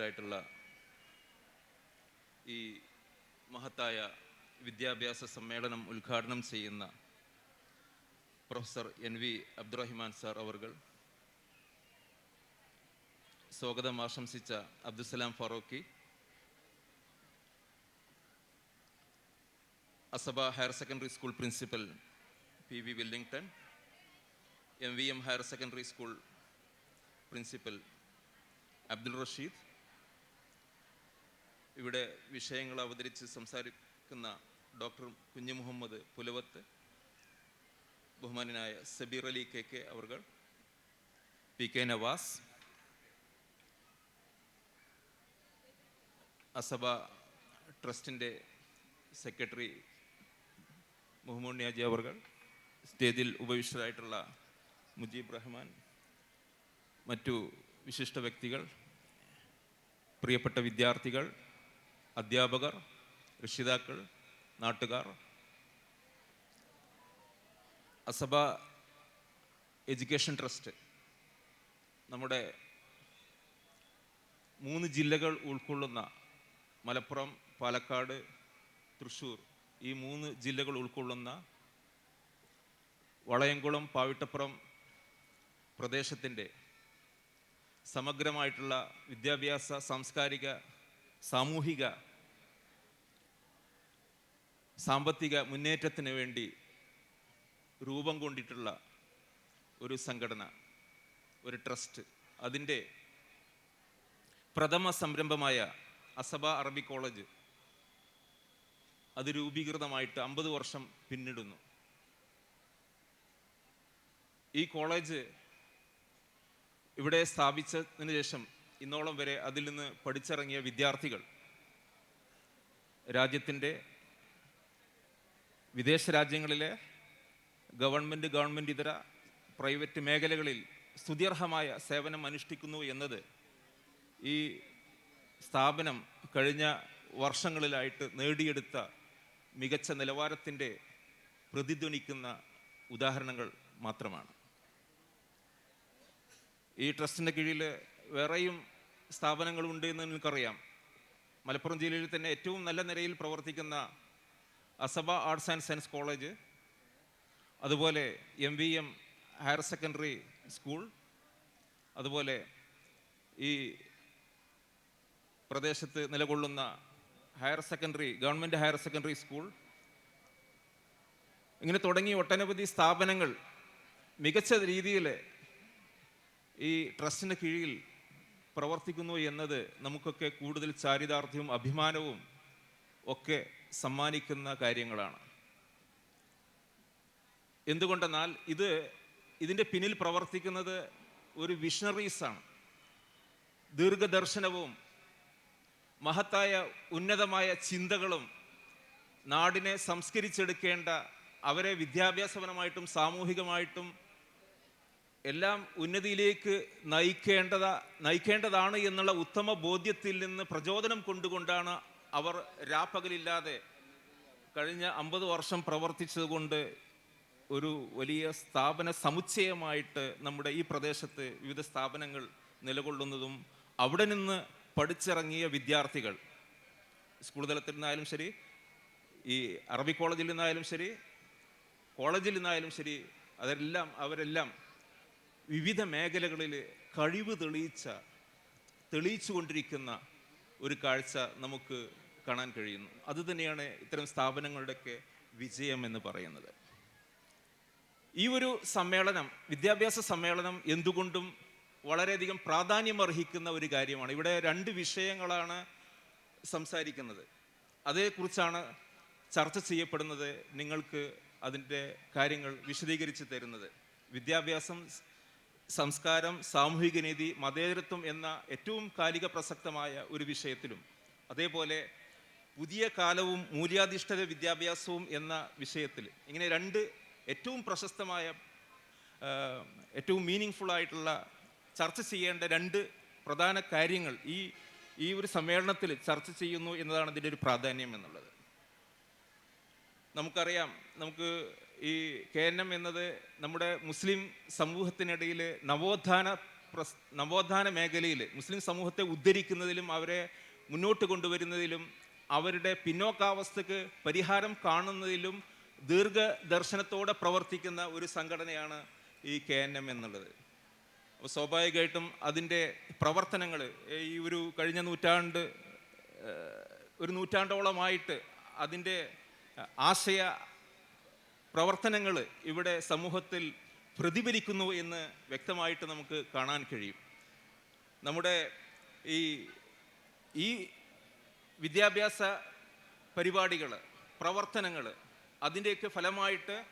ായിട്ടുള്ള ഈ മഹത്തായ വിദ്യാഭ്യാസ സമ്മേളനം ഉദ്ഘാടനം ചെയ്യുന്ന professor N V Abdurahiman sir അവർകൾ. സ്വാഗതം ആശംസിച്ച Abdussalam Farooqi Asaba higher secondary school principal P V Willington. M V M higher secondary school principal Abdul Rasheed. ഇവിടെ വിഷയങ്ങൾ അവതരിച്ച് സംസാരിക്കുന്ന ഡോക്ടർ കുഞ്ഞു മുഹമ്മദ് പുലവത്ത് ബഹുമാനായ സബീർ അലി കെ കെ അവർ പി കെ നവാസ് അസഭ ട്രസ്റ്റിന്റെ സെക്രട്ടറി മുഹമ്മദ് നിയാജി അവർ സ്റ്റേജിൽ ഉപവിഷ്ടരായിട്ടുള്ള മുജീബ് റഹ്മാൻ മറ്റു വിശിഷ്ട വ്യക്തികൾ പ്രിയപ്പെട്ട വിദ്യാർത്ഥികൾ അധ്യാപകർ രക്ഷിതാക്കൾ നാട്ടുകാർ. അസഭ എഡ്യൂക്കേഷൻ ട്രസ്റ്റ് നമ്മുടെ മൂന്ന് ജില്ലകൾ ഉൾക്കൊള്ളുന്ന മലപ്പുറം പാലക്കാട് തൃശ്ശൂർ ഈ മൂന്ന് ജില്ലകൾ ഉൾക്കൊള്ളുന്ന വളയംകുളം പാവിട്ടപ്പുറം പ്രദേശത്തിന്റെ സമഗ്രമായിട്ടുള്ള വിദ്യാഭ്യാസ സാംസ്കാരിക സാമൂഹിക സാമ്പത്തിക മുന്നേറ്റത്തിന് വേണ്ടി രൂപം കൊണ്ടിട്ടുള്ള ഒരു സംഘടന ഒരു ട്രസ്റ്റ്. അതിന്റെ പ്രഥമ സംരംഭമായ അസബ അറബി കോളേജ് അത് രൂപീകൃതമായിട്ട് അമ്പത് വർഷം പിന്നിടുന്നു. ഈ കോളേജ് ഇവിടെ സ്ഥാപിച്ചതിന് ശേഷം ഇന്നോളം വരെ അതിൽ നിന്ന് പഠിച്ചിറങ്ങിയ വിദ്യാർത്ഥികൾ രാജ്യത്തിന്റെ വിദേശ രാജ്യങ്ങളിലെ ഗവൺമെന്റ് ഗവൺമെന്റ് ഇതര പ്രൈവറ്റ് മേഖലകളിൽ സ്തുതിയർഹമായ സേവനം അനുഷ്ഠിക്കുന്നു എന്നത് ഈ സ്ഥാപനം കഴിഞ്ഞ വർഷങ്ങളിലായിട്ട് നേടിയെടുത്ത മികച്ച നിലവാരത്തിന്റെ പ്രതിധ്വനിക്കുന്ന ഉദാഹരണങ്ങൾ മാത്രമാണ്. ഈ ട്രസ്റ്റിന്റെ കീഴിൽ വേറെയും സ്ഥാപനങ്ങളുണ്ട് എന്ന് നിങ്ങൾക്കറിയാം. മലപ്പുറം ജില്ലയിൽ തന്നെ ഏറ്റവും നല്ല നിലയിൽ പ്രവർത്തിക്കുന്ന Asaba arts and science college അതുപോലെ M V M higher secondary school അതുപോലെ ഈ പ്രദേശത്ത് നിലകൊള്ളുന്ന higher secondary government higher secondary school. ഇങ്ങനെ തുടങ്ങി ഒട്ടനവധി സ്ഥാപനങ്ങൾ മികച്ച രീതിയിൽ ഈ ട്രസ്റ്റിന്റെ കീഴിൽ പ്രവർത്തിക്കുന്നു എന്നത് നമുക്കൊക്കെ കൂടുതൽ ചാരിതാർത്ഥ്യവും അഭിമാനവും ഒക്കെ സമ്മാനിക്കുന്ന കാര്യങ്ങളാണ്. എന്തുകൊണ്ടെന്നാൽ ഇത് ഇതിന്റെ പിന്നിൽ പ്രവർത്തിക്കുന്നത് ഒരു വിഷണറീസാണ് ദീർഘദർശനവും മഹത്തായ ഉന്നതമായ ചിന്തകളും നാടിനെ സംസ്കരിച്ചെടുക്കേണ്ട അവരെ വിദ്യാഭ്യാസപരമായിട്ടും സാമൂഹികമായിട്ടും എല്ലാം ഉന്നതിയിലേക്ക് നയിക്കേണ്ടത നയിക്കേണ്ടതാണ് എന്നുള്ള ഉത്തമ ബോധ്യത്തിൽ നിന്ന് പ്രചോദനം കൊണ്ടുകൊണ്ടാണ് അവർ രാപ്പകലില്ലാതെ കഴിഞ്ഞ അമ്പത് വർഷം പ്രവർത്തിച്ചതുകൊണ്ട് ഒരു വലിയ സ്ഥാപന സമുച്ചയമായിട്ട് നമ്മുടെ ഈ പ്രദേശത്ത് വിവിധ സ്ഥാപനങ്ങൾ നിലകൊള്ളുന്നതും അവിടെ നിന്ന് പഠിച്ചിറങ്ങിയ വിദ്യാർത്ഥികൾ. സ്കൂൾ തലത്തിൽ നിന്നായാലും ശരി ഈ അറബി കോളേജിൽ നിന്നായാലും ശരി കോളേജിൽ നിന്നായാലും ശരി അതെല്ലാം അവരെല്ലാം വിവിധ മേഖലകളിൽ കഴിവ് തെളിയിച്ച തെളിയിച്ചു കൊണ്ടിരിക്കുന്ന ഒരു കാഴ്ച നമുക്ക് കാണാൻ കഴിയുന്നു. അതുതന്നെയാണ് ഇത്തരം സ്ഥാപനങ്ങളുടെയൊക്കെ വിജയം എന്ന് പറയുന്നത്. ഈ ഒരു സമ്മേളനം വിദ്യാഭ്യാസ സമ്മേളനം എന്തുകൊണ്ടും വളരെയധികം പ്രാധാന്യം അർഹിക്കുന്ന ഒരു കാര്യമാണ്. ഇവിടെ രണ്ട് വിഷയങ്ങളാണ് സംസാരിക്കുന്നത്. അതേക്കുറിച്ചാണ് ചർച്ച ചെയ്യപ്പെടുന്നത്. നിങ്ങൾക്ക് അതിന്റെ കാര്യങ്ങൾ വിശദീകരിച്ച് തരുന്നത്. വിദ്യാഭ്യാസം സംസ്കാരം സാമൂഹിക നീതി മതേതരത്വം എന്ന ഏറ്റവും കാലിക പ്രസക്തമായ ഒരു വിഷയത്തിലും അതേപോലെ പുതിയ കാലവും മൂല്യാധിഷ്ഠിത വിദ്യാഭ്യാസവും എന്ന വിഷയത്തിൽ ഇങ്ങനെ രണ്ട് ഏറ്റവും പ്രശസ്തമായ ഏറ്റവും മീനിങ് ആയിട്ടുള്ള ചർച്ച ചെയ്യേണ്ട രണ്ട് പ്രധാന കാര്യങ്ങൾ ഈ ഈ ഒരു സമ്മേളനത്തിൽ ചർച്ച ചെയ്യുന്നു എന്നതാണ് ഇതിന്റെ ഒരു പ്രാധാന്യം എന്നുള്ളത്. നമുക്കറിയാം നമുക്ക് ഈ കെ എൻ എം എന്നത് നമ്മുടെ മുസ്ലിം സമൂഹത്തിനിടയിൽ നവോത്ഥാന പ്രസ് നവോത്ഥാന മേഖലയിൽ മുസ്ലിം സമൂഹത്തെ ഉദ്ധരിക്കുന്നതിലും അവരെ മുന്നോട്ട് കൊണ്ടുവരുന്നതിലും അവരുടെ പിന്നോക്കാവസ്ഥക്ക് പരിഹാരം കാണുന്നതിലും ദീർഘദർശനത്തോടെ പ്രവർത്തിക്കുന്ന ഒരു സംഘടനയാണ് ഈ കെ എൻ എം എന്നുള്ളത്. അപ്പോൾ സ്വാഭാവികമായിട്ടും അതിന്റെ പ്രവർത്തനങ്ങൾ ഈ ഒരു കഴിഞ്ഞ നൂറ്റാണ്ട് ഒരു നൂറ്റാണ്ടോളമായിട്ട് അതിന്റെ ആശയ പ്രവർത്തനങ്ങൾ ഇവിടെ സമൂഹത്തിൽ പ്രതിഫലിക്കുന്നു എന്ന് വ്യക്തമായിട്ട് നമുക്ക് കാണാൻ കഴിയും. നമ്മുടെ ഈ ഈ വിദ്യാഭ്യാസ പരിപാടികൾ പ്രവർത്തനങ്ങൾ അതിന്റെയൊക്കെ ഫലമായിട്ട്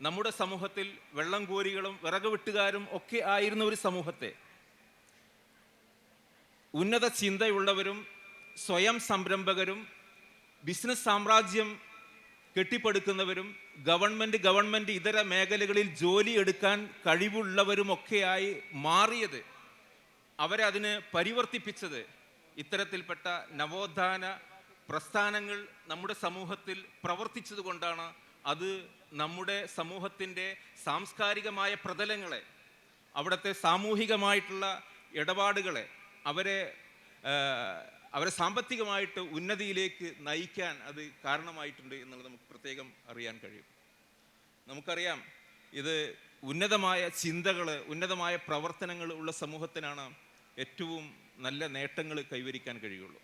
നമ്മുടെ സമൂഹത്തിൽ വെള്ളം കോരികളും വിറക് ഒക്കെ ആയിരുന്ന ഒരു സമൂഹത്തെ ഉന്നത ചിന്തയുള്ളവരും സ്വയം സംരംഭകരും ബിസിനസ് സാമ്രാജ്യം കെട്ടിപ്പടുക്കുന്നവരും ഗവൺമെന്റ് ഗവൺമെന്റ് ഇതര മേഖലകളിൽ ജോലി എടുക്കാൻ കഴിവുള്ളവരുമൊക്കെയായി മാറിയത് അവരെ അതിന് പരിവർത്തിപ്പിച്ചത് ഇത്തരത്തിൽപ്പെട്ട നവോത്ഥാന പ്രസ്ഥാനങ്ങൾ നമ്മുടെ സമൂഹത്തിൽ പ്രവർത്തിച്ചതുകൊണ്ടാണ് അത് നമ്മുടെ സമൂഹത്തിന്റെ സാംസ്കാരികമായ പ്രതലങ്ങളെ അവിടുത്തെ സാമൂഹികമായിട്ടുള്ള ഇടപാടുകളെ അവരെ അവരെ സാമ്പത്തികമായിട്ട് ഉന്നതിയിലേക്ക് നയിക്കാൻ അത് കാരണമായിട്ടുണ്ട് എന്നുള്ളത് നമുക്ക് പ്രത്യേകം അറിയാൻ കഴിയും. നമുക്കറിയാം ഇത് ഉന്നതമായ ചിന്തകൾ ഉന്നതമായ പ്രവർത്തനങ്ങൾ ഉള്ള സമൂഹത്തിനാണ് ഏറ്റവും നല്ല നേട്ടങ്ങൾ കൈവരിക്കാൻ കഴിയുള്ളൂ.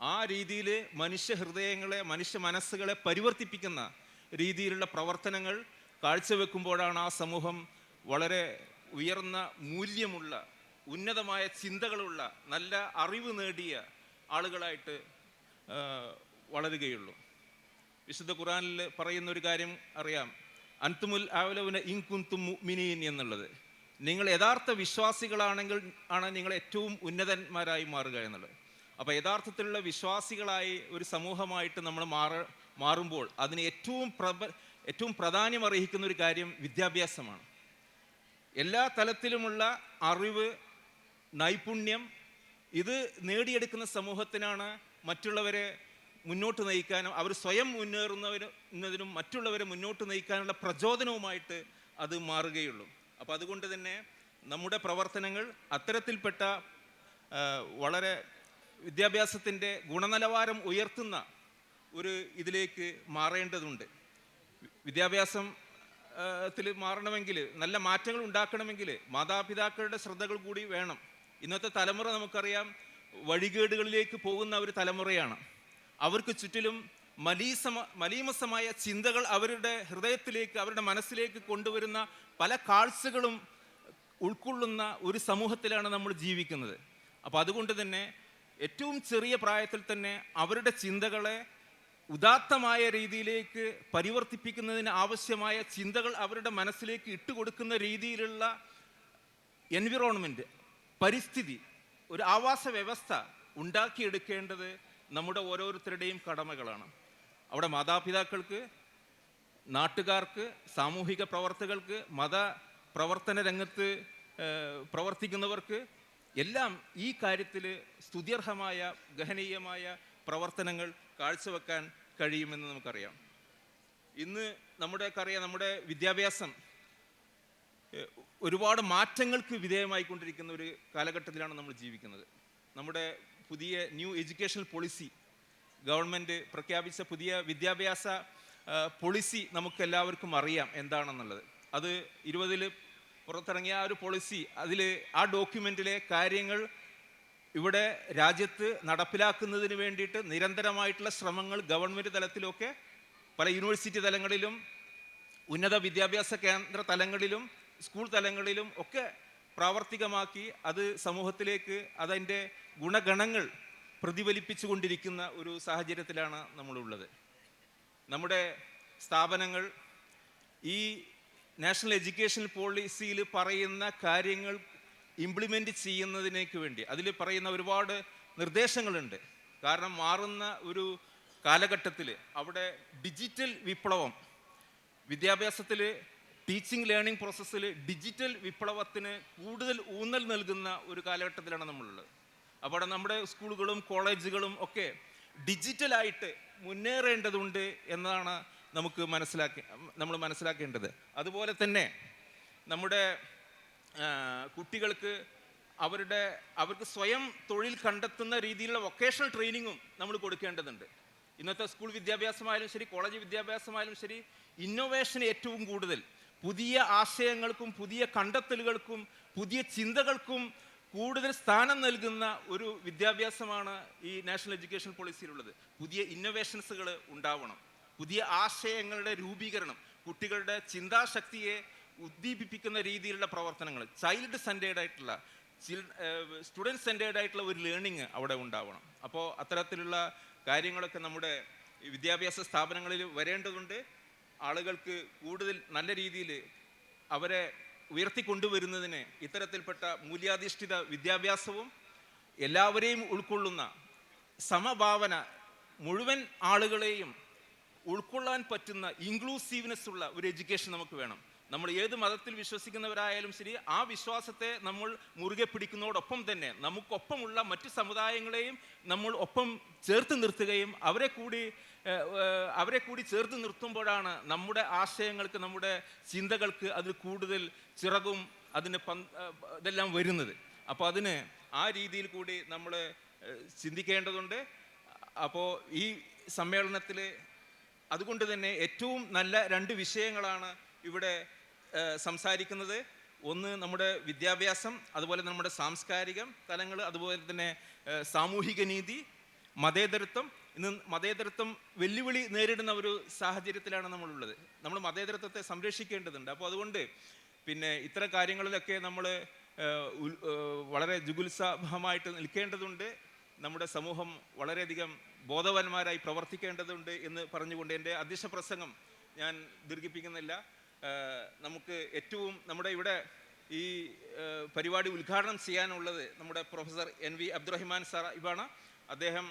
ആ രീതിയിൽ മനുഷ്യ ഹൃദയങ്ങളെ മനുഷ്യ മനസ്സുകളെ പരിവർത്തിപ്പിക്കുന്ന രീതിയിലുള്ള പ്രവർത്തനങ്ങൾ കാഴ്ചവെക്കുമ്പോഴാണ് ആ സമൂഹം വളരെ ഉയർന്ന മൂല്യമുള്ള ഉന്നതമായ ചിന്തകളുള്ള നല്ല അറിവ് നേടിയ ആളുകളായിട്ട് വളരുകയുള്ളൂ. വിശുദ്ധ ഖുറാനിൽ പറയുന്ന ഒരു കാര്യം അറിയാം. അൻതുമുൽ ആവലവുന ഇൻകുന്തും മുഅ്മിനീൻ എന്നുള്ളത്. നിങ്ങൾ യഥാർത്ഥ വിശ്വാസികളാണെങ്കിൽ ആണ് നിങ്ങൾ ഏറ്റവും ഉന്നതന്മാരായി മാറുക എന്നുള്ളത്. അപ്പോൾ യഥാർത്ഥത്തിലുള്ള വിശ്വാസികളായി ഒരു സമൂഹമായിട്ട് നമ്മൾ മാറ മാറുമ്പോൾ അതിന് ഏറ്റവും പ്രബ ഏറ്റവും പ്രാധാന്യം അർഹിക്കുന്ന ഒരു കാര്യം വിദ്യാഭ്യാസമാണ്. എല്ലാ തലത്തിലുമുള്ള അറിവ് നൈപുണ്യം ഇത് നേടിയെടുക്കുന്ന സമൂഹത്തിനാണ് മറ്റുള്ളവരെ മുന്നോട്ട് നയിക്കാനും അവർ സ്വയം മുന്നേറുന്നവരുന്നതിനും മറ്റുള്ളവരെ മുന്നോട്ട് നയിക്കാനുള്ള പ്രചോദനവുമായിട്ട് അത് മാറുകയുള്ളൂ. അപ്പോൾ അതുകൊണ്ട് തന്നെ നമ്മുടെ പ്രവർത്തനങ്ങൾ അത്തരത്തിൽപ്പെട്ട വളരെ വിദ്യാഭ്യാസത്തിന്റെ ഗുണനിലവാരം ഉയർത്തുന്ന ഒരു ഇതിലേക്ക് മാറേണ്ടതുണ്ട്. വിദ്യാഭ്യാസം ത്തിൽ മാറണമെങ്കിൽ നല്ല മാറ്റങ്ങൾ ഉണ്ടാക്കണമെങ്കിൽ മാതാപിതാക്കളുടെ ശ്രദ്ധകൾ കൂടി വേണം. ഇന്നത്തെ തലമുറ നമുക്കറിയാം വഴികേടുകളിലേക്ക് പോകുന്ന ഒരു തലമുറയാണ്. അവർക്ക് ചുറ്റിലും മലീസമ മലീമസമായ ചിന്തകൾ അവരുടെ ഹൃദയത്തിലേക്ക് അവരുടെ മനസ്സിലേക്ക് കൊണ്ടുവരുന്ന പല കാഴ്ചകളും ഉൾക്കൊള്ളുന്ന ഒരു സമൂഹത്തിലാണ് നമ്മൾ ജീവിക്കുന്നത്. അപ്പോൾ അതുകൊണ്ട് തന്നെ ഏറ്റവും ചെറിയ പ്രായത്തിൽ തന്നെ അവരുടെ ചിന്തകളെ ഉദാത്തമായ രീതിയിലേക്ക് പരിവർത്തിപ്പിക്കുന്നതിന് ആവശ്യമായ ചിന്തകൾ അവരുടെ മനസ്സിലേക്ക് ഇട്ടുകൊടുക്കുന്ന രീതിയിലുള്ള എൻവിറോൺമെന്റ് പരിസ്ഥിതി ഒരു ആവാസ വ്യവസ്ഥ ഉണ്ടാക്കിയെടുക്കേണ്ടത് നമ്മുടെ ഓരോരുത്തരുടെയും കടമകളാണ്. അവിടെ മാതാപിതാക്കൾക്ക് നാട്ടുകാർക്ക് സാമൂഹിക പ്രവർത്തകർക്ക് മത പ്രവർത്തന രംഗത്ത് പ്രവർത്തിക്കുന്നവർക്ക് എല്ലാം ഈ കാര്യത്തിൽ സ്തുത്യർഹമായ ഗഹനീയമായ പ്രവർത്തനങ്ങൾ കാഴ്ചവെക്കാൻ കഴിയുമെന്ന് നമുക്കറിയാം. ഇന്ന് നമ്മുടെയൊക്കെ അറിയാം നമ്മുടെ വിദ്യാഭ്യാസം ഒരുപാട് മാറ്റങ്ങൾക്ക് വിധേയമായിക്കൊണ്ടിരിക്കുന്ന ഒരു കാലഘട്ടത്തിലാണ് നമ്മൾ ജീവിക്കുന്നത്. നമ്മുടെ പുതിയ ന്യൂ എഡ്യൂക്കേഷണൽ പോളിസി ഗവൺമെന്റ് പ്രഖ്യാപിച്ച പുതിയ വിദ്യാഭ്യാസ പോളിസി നമുക്ക് എല്ലാവർക്കും അറിയാം എന്താണെന്നുള്ളത്. അത് ഇരുപതിൽ പുറത്തിറങ്ങിയ ആ ഒരു പോളിസി അതിൽ ആ ഡോക്യുമെന്റിലെ കാര്യങ്ങൾ ഇവിടെ രാജ്യത്ത് നടപ്പിലാക്കുന്നതിന് വേണ്ടിയിട്ട് നിരന്തരമായിട്ടുള്ള ശ്രമങ്ങൾ ഗവൺമെന്റ് തലത്തിലൊക്കെ പല യൂണിവേഴ്സിറ്റി തലങ്ങളിലും ഉന്നത വിദ്യാഭ്യാസ കേന്ദ്ര തലങ്ങളിലും സ്കൂൾ തലങ്ങളിലും ഒക്കെ പ്രാവർത്തികമാക്കി അത് സമൂഹത്തിലേക്ക് അതിന്റെ ഗുണഗണങ്ങൾ പ്രതിഫലിപ്പിച്ചു കൊണ്ടിരിക്കുന്ന ഒരു സാഹചര്യത്തിലാണ് നമ്മളുള്ളത്. നമ്മുടെ സ്ഥാപനങ്ങൾ ഈ നാഷണൽ എഡ്യൂക്കേഷൻ പോളിസിയിൽ പറയുന്ന കാര്യങ്ങൾ ഇംപ്ലിമെന്റ് ചെയ്യുന്നതിനേക്ക് വേണ്ടി അതിൽ പറയുന്ന ഒരുപാട് നിർദ്ദേശങ്ങളുണ്ട്. കാരണം മാറുന്ന ഒരു കാലഘട്ടത്തിൽ അവിടെ ഡിജിറ്റൽ വിപ്ലവം വിദ്യാഭ്യാസത്തിൽ ടീച്ചിങ് ലേണിംഗ് പ്രോസസ്സിൽ ഡിജിറ്റൽ വിപ്ലവത്തിന് കൂടുതൽ ഊന്നൽ നൽകുന്ന ഒരു കാലഘട്ടത്തിലാണ് നമ്മളുള്ളത്. അപ്പോൾ നമ്മുടെ സ്കൂളുകളും കോളേജുകളും ഒക്കെ ഡിജിറ്റലായിട്ട് മുന്നേറേണ്ടതുണ്ട് എന്നതാണ് നമുക്ക് മനസ്സിലാക്കി നമ്മൾ മനസ്സിലാക്കേണ്ടത്. അതുപോലെ തന്നെ നമ്മുടെ കുട്ടികൾക്ക് അവരുടെ അവർക്ക് സ്വയം തൊഴിൽ കണ്ടെത്തുന്ന രീതിയിലുള്ള വൊക്കേഷണൽ ട്രെയിനിങ്ങും നമ്മൾ കൊടുക്കേണ്ടതുണ്ട്. ഇന്നത്തെ സ്കൂൾ വിദ്യാഭ്യാസമായാലും ശരി കോളേജ് വിദ്യാഭ്യാസമായാലും ശരി ഇന്നോവേഷൻ ഏറ്റവും കൂടുതൽ പുതിയ ആശയങ്ങൾക്കും പുതിയ കണ്ടെത്തലുകൾക്കും പുതിയ ചിന്തകൾക്കും കൂടുതൽ സ്ഥാനം നൽകുന്ന ഒരു വിദ്യാഭ്യാസമാണ് ഈ നാഷണൽ എഡ്യൂക്കേഷൻ പോളിസിയിലുള്ളത്. പുതിയ ഇന്നോവേഷൻസുകൾ ഉണ്ടാവണം. പുതിയ ആശയങ്ങളുടെ രൂപീകരണം കുട്ടികളുടെ ചിന്താശക്തിയെ ഉദ്ദീപിപ്പിക്കുന്ന രീതിയിലുള്ള പ്രവർത്തനങ്ങൾ ചൈൽഡ് സെന്റേഡ് ആയിട്ടുള്ള സ്റ്റുഡന്റ് സെന്റേഡ് ആയിട്ടുള്ള ഒരു ലേണിംഗ് അവിടെ ഉണ്ടാവണം. അപ്പോൾ അത്തരത്തിലുള്ള കാര്യങ്ങളൊക്കെ നമ്മുടെ വിദ്യാഭ്യാസ സ്ഥാപനങ്ങളിൽ വരേണ്ടതുണ്ട്. ആളുകൾക്ക് കൂടുതൽ നല്ല രീതിയിൽ അവരെ ഉയർത്തിക്കൊണ്ടുവരുന്നതിന് ഇത്തരത്തിൽപ്പെട്ട മൂല്യാധിഷ്ഠിത വിദ്യാഭ്യാസവും എല്ലാവരെയും ഉൾക്കൊള്ളുന്ന സമഭാവന മുഴുവൻ ആളുകളെയും ഉൾക്കൊള്ളാൻ പറ്റുന്ന ഇൻക്ലൂസീവ്നെസ് ഉള്ള ഒരു എഡ്യൂക്കേഷൻ നമുക്ക് വേണം. നമ്മൾ ഏത് മതത്തിൽ വിശ്വസിക്കുന്നവരായാലും ശരി ആ വിശ്വാസത്തെ നമ്മൾ മുറുകെ പിടിക്കുന്നതോടൊപ്പം തന്നെ നമുക്കൊപ്പമുള്ള മറ്റു സമുദായങ്ങളെയും നമ്മൾ ഒപ്പം ചേർത്ത് നിർത്തുകയും അവരെ കൂടി അവരെ കൂടി ചേർത്ത് നിർത്തുമ്പോഴാണ് നമ്മുടെ ആശയങ്ങൾക്ക് നമ്മുടെ ചിന്തകൾക്ക് അതിൽ കൂടുതൽ ചിറകും അതിന് ഇതെല്ലാം വരുന്നത്. അപ്പോൾ അതിന് ആ രീതിയിൽ കൂടി നമ്മൾ ചിന്തിക്കേണ്ടതുണ്ട്. അപ്പോൾ ഈ സമ്മേളനത്തിൽ അതുകൊണ്ട് തന്നെ ഏറ്റവും നല്ല രണ്ട് വിഷയങ്ങളാണ് ഇവിടെ സംസാരിക്കുന്നത്. ഒന്ന് നമ്മുടെ വിദ്യാഭ്യാസം അതുപോലെ നമ്മുടെ സാംസ്കാരിക തലങ്ങൾ അതുപോലെ തന്നെ സാമൂഹിക നീതി മതേതരത്വം ഇന്ന് മതേതരത്വം വെല്ലുവിളി നേരിടുന്ന ഒരു സാഹചര്യത്തിലാണ് നമ്മളുള്ളത്. നമ്മൾ മതേതരത്വത്തെ സംരക്ഷിക്കേണ്ടതുണ്ട്. അപ്പോൾ അതുകൊണ്ട് പിന്നെ ഇത്തരം കാര്യങ്ങളിലൊക്കെ നമ്മൾ വളരെ ജുഗുത്സാഹമായിട്ട് നിൽക്കേണ്ടതുണ്ട്. നമ്മുടെ സമൂഹം വളരെയധികം ബോധവാന്മാരായി പ്രവർത്തിക്കേണ്ടതുണ്ട് എന്ന് പറഞ്ഞുകൊണ്ട് എന്റെ അധ്യക്ഷ പ്രസംഗം ഞാൻ ദീർഘിപ്പിക്കുന്നില്ല. നമുക്ക് ഏറ്റവും നമ്മുടെ ഇവിടെ ഈ പരിപാടി ഉദ്ഘാടനം ചെയ്യാനുള്ളത് നമ്മുടെ പ്രൊഫസർ എൻ വി അബ്ദുറഹിമാൻ സാഹിബാണ് അദ്ദേഹം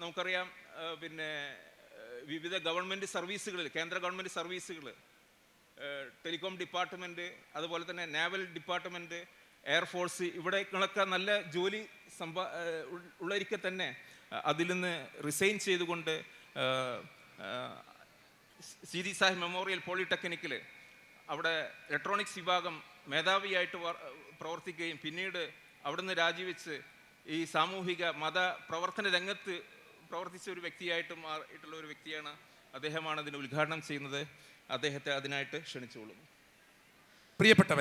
നമുക്കറിയാം പിന്നെ വിവിധ ഗവൺമെന്റ് സർവീസുകളിൽ കേന്ദ്ര ഗവൺമെന്റ് സർവീസുകൾ ടെലികോം ഡിപ്പാർട്ട്മെന്റ് അതുപോലെ തന്നെ നാവൽ ഡിപ്പാർട്ട്മെന്റ് എയർഫോഴ്സ് ഇവിടേക്കൊക്കെ നല്ല ജോലി സമ്പാ ഉള്ളരിക്കെ തന്നെ അതിൽ നിന്ന് റിസൈൻ ചെയ്തുകൊണ്ട് സീതി സാഹിബ് മെമ്മോറിയൽ പോളിടെക്നിക്കിൽ അവിടെ ഇലക്ട്രോണിക്സ് വിഭാഗം മേധാവിയായിട്ട് വർ- പ്രവർത്തിക്കുകയും പിന്നീട് അവിടുന്ന് രാജിവെച്ച് ഈ സാമൂഹിക മത പ്രവർത്തന രംഗത്ത് പ്രവർത്തിച്ച ഒരു വ്യക്തിയായിട്ട് മാറിയിട്ടുള്ള ഒരു വ്യക്തിയാണ് അദ്ദേഹമാണ് അതിന് ഉദ്ഘാടനം ചെയ്യുന്നത്. അദ്ദേഹത്തെ അതിനായിട്ട് ക്ഷണിച്ചുകൊള്ളുന്നു. പ്രിയപ്പെട്ടവർ